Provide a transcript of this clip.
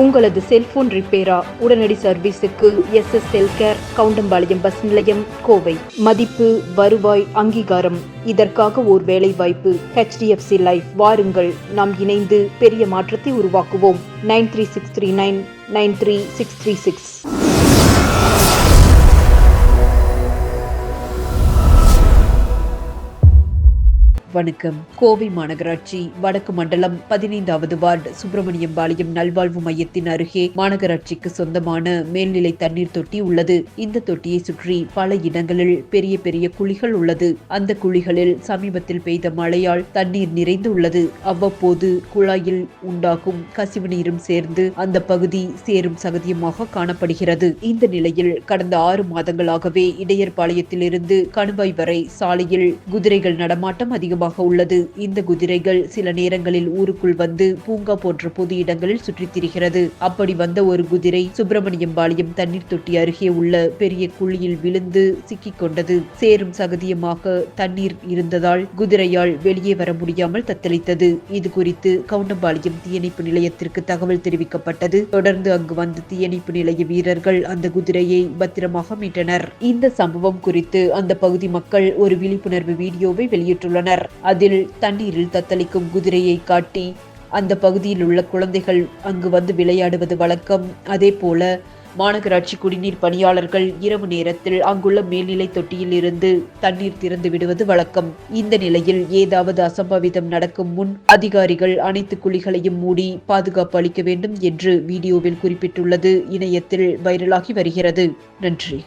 உங்களது செல்போன் ரிப்பேரா? உடனடி சர்வீஸுக்கு S S Cellcare Kavundampalayam bus நிலையம் கோவை. மதிப்பு வருவாய் அங்கீகாரம். இதற்காக ஓர் வேலை வாய்ப்பு ஹெச்டிஎஃப்சி லைஃப் வாருங்கள். நாம் இணைந்து பெரிய மாற்றத்தை உருவாக்குவோம். Nine three six three nine nine three six three six. வணக்கம். கோவை மாநகராட்சி வடக்கு மண்டலம் பதினைந்தாவது வார்டு சுப்பிரமணியம் பாளையம் நல்வாழ்வு மையத்தின் அருகே மாநகராட்சிக்கு சொந்தமான மேல்நிலை தண்ணீர் தொட்டி உள்ளது. இந்த தொட்டியை சுற்றி பல இடங்களில் பெரிய பெரிய குழிகள் உள்ளது. அந்த குழிகளில் சமீபத்தில் பெய்த மழையால் தண்ணீர் நிறைந்து உள்ளது. அவ்வப்போது குழாயில் உண்டாகும் கசிவு நீரும் சேர்ந்து அந்த பகுதி சேரும் சகதியமாக காணப்படுகிறது. இந்த நிலையில் கடந்த ஆறு மாதங்களாகவே இடையர்பாளையத்திலிருந்து கணுவாய் வரை சாலையில் குதிரைகள் நடமாட்டம் அதிகம் அதிகமாக உள்ளது. இந்த குதிரைகள் சில நேரங்களில் ஊருக்குள் வந்து பூங்கா போன்ற பொது இடங்களில் சுற்றித் திரிகிறது. அப்படி வந்த ஒரு குதிரை சுப்பிரமணியம் பாளையம் தண்ணீர் தொட்டி அருகே உள்ள பெரிய குழியில் விழுந்து சிக்கிக் கொண்டது. சேரும் சகதியமாக தண்ணீர் இருந்ததால் குதிரையால் வெளியே வர முடியாமல் தத்தளித்தது. இது குறித்து கவுண்டம்பாளையம் தீயணைப்பு நிலையத்திற்கு தகவல் தெரிவிக்கப்பட்டது. தொடர்ந்து அங்கு வந்த தீயணைப்பு நிலைய வீரர்கள் அந்த குதிரையை பத்திரமாக மீட்டனர். இந்த சம்பவம் குறித்து அந்த பகுதி மக்கள் ஒரு விழிப்புணர்வு வீடியோவை வெளியிட்டுள்ளனர். அதில் தண்ணீரில் தத்தளிக்கும் குதிரையை காட்டி அந்த பகுதியில் உள்ள குழந்தைகள் அங்கு வந்து விளையாடுவது வழக்கம். அதே போல மாநகராட்சி குடிநீர் பணியாளர்கள் இரவு நேரத்தில் அங்குள்ள மேல்நிலை தொட்டியில் இருந்து தண்ணீர் திறந்து விடுவது வழக்கம். இந்த நிலையில் ஏதாவது அசம்பாவிதம் நடக்கும் முன் அதிகாரிகள் அனைத்து குழிகளையும் மூடி பாதுகாப்பு அளிக்க வேண்டும் என்று வீடியோவில் குறிப்பிட்டுள்ளது. இணையத்தில் வைரலாகி வருகிறது. நன்றி.